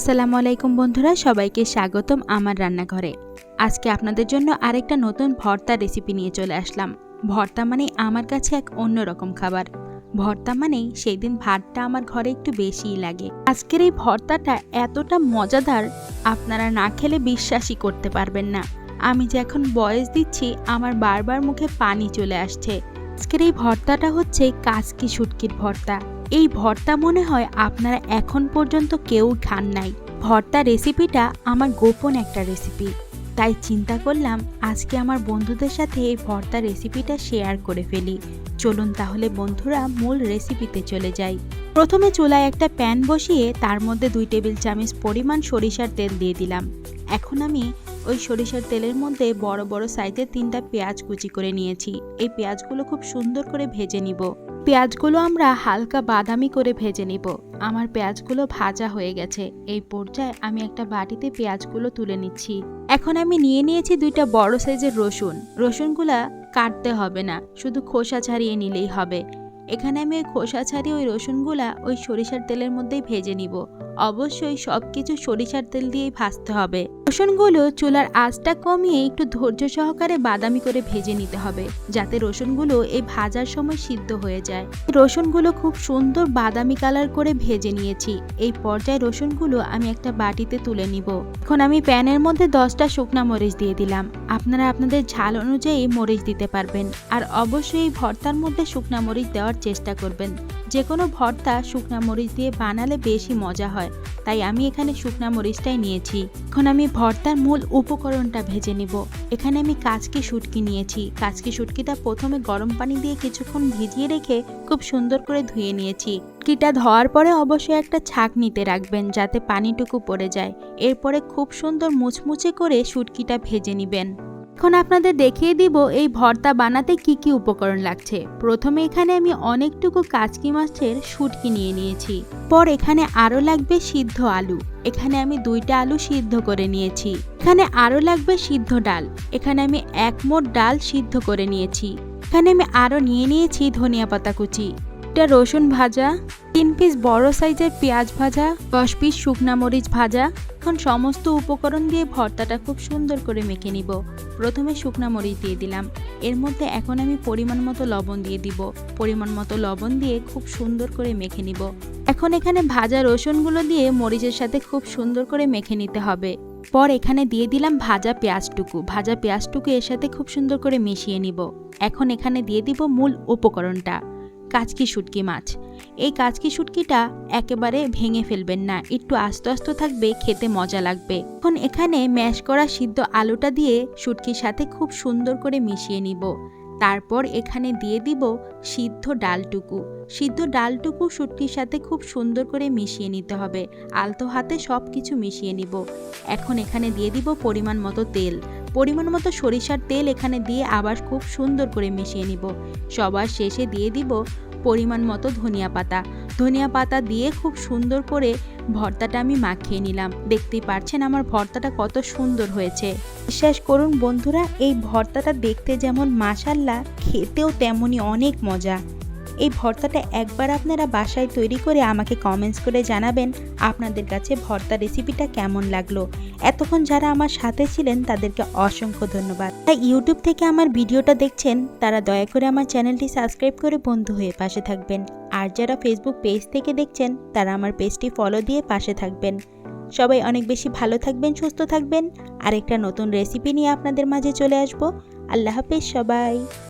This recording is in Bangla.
আসসালামু আলাইকুম বন্ধুরা, সবাইকে স্বাগতম আমার রান্নাঘরে। আজকে আপনাদের জন্য আরেকটা নতুন ভর্তা রেসিপি নিয়ে চলে আসলাম। ভর্তা মানে আমার কাছে এক অন্যরকম খাবার। ভর্তা মানেই সেই দিন ভাতটা আমার ঘরে একটু বেশিই লাগে। আজকের এই ভর্তাটা এতটা মজাদার, আপনারা না খেলে বিশ্বাসই করতে পারবেন না। আমি যে এখন বয়স দিচ্ছি, আমার বারবার মুখে পানি চলে আসছে। আজকের এই ভর্তাটা হচ্ছে কাসকি শুটকির ভর্তা। এই ভর্তা মনে হয় আপনারা এখন পর্যন্ত কেউ খান নাই। ভর্তা রেসিপিটা আমার গোপন একটা রেসিপি। তাই চিন্তা করলাম আজকে আমার বন্ধুদের সাথে এই ভর্তা রেসিপিটা শেয়ার করে ফেলি। চলুন তাহলে বন্ধুরা মূল রেসিপিতে চলে যাই। প্রথমে চুলায় একটা প্যান বসিয়ে তার মধ্যে দুই টেবিল চামচ পরিমাণ সরিষার তেল দিয়ে দিলাম। এখন আমি ওই সরিষার তেলের মধ্যে বড় বড় সাইজের তিনটা পেঁয়াজ কুচি করে নিয়েছি। এই পেঁয়াজগুলো খুব সুন্দর করে ভেজে নিব। পেঁয়াজগুলো আমরা হালকা বাদামি করে ভেজে নিব। আমার পেঁয়াজগুলো ভাজা হয়ে গেছে। এই পর্যায়ে আমি একটা বাটিতে পেঁয়াজগুলো তুলে নিচ্ছি। এখন আমি নিয়ে নিয়েছি দুইটা বড় সাইজের রসুন। রসুনগুলা কাটতে হবে না, শুধু খোসা ছাড়িয়ে নিলেই হবে। এখানে আমি ওই খোসা ছাড়িয়ে ওই রসুনগুলা ওই সরিষার তেলের মধ্যেই ভেজে নিব। অবশ্যই সব কিছু সরিষার তেল দিয়েই ভাজতে হবে। রসুনগুলো চুলার আঁচটা কমিয়ে একটু ধৈর্য সহকারে বাদামি করে ভেজে নিতে হবে, যাতে রসুনগুলো এই ভাজার সময় সিদ্ধ হয়ে যায়। রসুনগুলো খুব সুন্দর বাদামি কালার করে ভেজে নিয়েছি। এই পর্যায়ে রসুনগুলো আমি একটা বাটিতে তুলে নিব। এখন আমি প্যানের মধ্যে দশটা শুকনা মরিচ দিয়ে দিলাম। আপনারা আপনাদের ঝাল অনুযায়ী মরিচ দিতে পারবেন। আর অবশ্যই ভর্তার মধ্যে শুকনা মরিচ দেওয়ার চেষ্টা করবেন। যে কোনো ভর্তা শুকনা মরিচ দিয়ে বানালে বেশি মজা হয়। তাই আমি এখানে শুকনা মরিচটাই নিয়েছি। এখন আমি ভর্তার মূল উপকরণটা ভেজে নিব। এখানে আমি কাচকি শুটকি নিয়েছি। কাচকি শুটকিটা প্রথমে গরম পানি দিয়ে কিছুক্ষণ ভিজিয়ে রেখে খুব সুন্দর করে ধুয়ে নিয়েছি। কিটা ধোয়ার পরে অবশ্যই একটা ছাক নিতে রাখবেন যাতে পানিটুকু পড়ে যায়। এরপরে খুব সুন্দর মুচমুচে করে শুটকিটা ভেজে নেবেন। এখন আপনাদের দেখিয়ে দিব এই ভর্তা বানাতে কি কি উপকরণ লাগছে। প্রথমে এখানে আমি অনেকটুকু কাচকি মাছের শুটকি নিয়ে নিয়েছি। পর এখানে আরও লাগবে সিদ্ধ আলু। এখানে আমি দুইটা আলু সিদ্ধ করে নিয়েছি। এখানে আরও লাগবে সিদ্ধ ডাল। এখানে আমি এক মোট ডাল সিদ্ধ করে নিয়েছি। এখানে আমি আরও নিয়ে নিয়েছি ধনিয়া পাতা কুচি। একটা রসুন ভাজা, তিন পিস বড় সাইজের পেঁয়াজ ভাজা, দশ পিস শুকনা মরিচ ভাজা। এখন সমস্ত উপকরণ দিয়ে ভর্তাটা খুব সুন্দর করে মেখে নিব। প্রথমে শুকনা মরিচ দিয়ে দিলাম। এর মধ্যে এখন আমি পরিমাণ মতো লবণ দিয়ে দিব। পরিমাণ মতো লবণ দিয়ে খুব সুন্দর করে মেখে নিব। এখন এখানে ভাজা রসুনগুলো দিয়ে মরিচের সাথে খুব সুন্দর করে মেখে নিতে হবে। পর এখানে দিয়ে দিলাম ভাজা পেঁয়াজটুকু। ভাজা পেঁয়াজটুকু এর সাথে খুব সুন্দর করে মিশিয়ে নিব। এখন এখানে দিয়ে দিব মূল উপকরণটা। কাচকি শুটকি মাছ। এই কাচকি শুটকিটা একেবারে ভেঙে ফেলবেন না, একটু আস্তে আস্তে থাকবে, খেতে মজা লাগবে। এখন এখানে ম্যাশ করা সিদ্ধ আলুটা দিয়ে শুটকির সাথে খুব সুন্দর করে মিশিয়ে নিব। তারপর এখানে দিয়ে দিব সিদ্ধ ডালটুকু। সিদ্ধ ডালটুকু শুটকির সাথে খুব সুন্দর করে মিশিয়ে নিতে হবে। আলতো হাতে সব কিছু মিশিয়ে নিব। এখন এখানে দিয়ে দিব পরিমাণ মতো তেল। পরিমাণ মতো সরিষার তেল এখানে দিয়ে আবার খুব সুন্দর করে মিশিয়ে নিব। সবার শেষে দিয়ে দিব পরিমাণ মতো ধনিয়া পাতা। ধনিয়া পাতা দিয়ে খুব সুন্দর করে ভর্তাটা আমি মাখিয়ে নিলাম। দেখতেই পারছেন আমার ভর্তাটা কত সুন্দর হয়েছে। বিশ্বাস করুন বন্ধুরা, এই ভর্তাটা দেখতে যেমন মাসাল্লা খেতেও তেমনই অনেক মজা। এই ভর্তাটা একবার আপনারা বাসায় তৈরি করে আমাকে কমেন্টস করে জানাবেন আপনাদের কাছে ভর্তা রেসিপিটা কেমন লাগল। এতক্ষণ যারা আমার সাথে ছিলেন তাদেরকে অসংখ্য ধন্যবাদ। তাই ইউটিউব থেকে আমার ভিডিওটা দেখছেন তারা দয়া করে আমার চ্যানেলটি সাবস্ক্রাইব করে বন্ধু হয়ে পাশে থাকবেন। আর যারা ফেসবুক পেজ থেকে দেখছেন তারা আমার পেজটি ফলো দিয়ে পাশে থাকবেন। সবাই অনেক বেশি ভালো থাকবেন, সুস্থ থাকবেন। আর একটা নতুন রেসিপি নিয়ে আপনাদের মাঝে চলে আসব। আল্লাহ হাফেজ সবাই।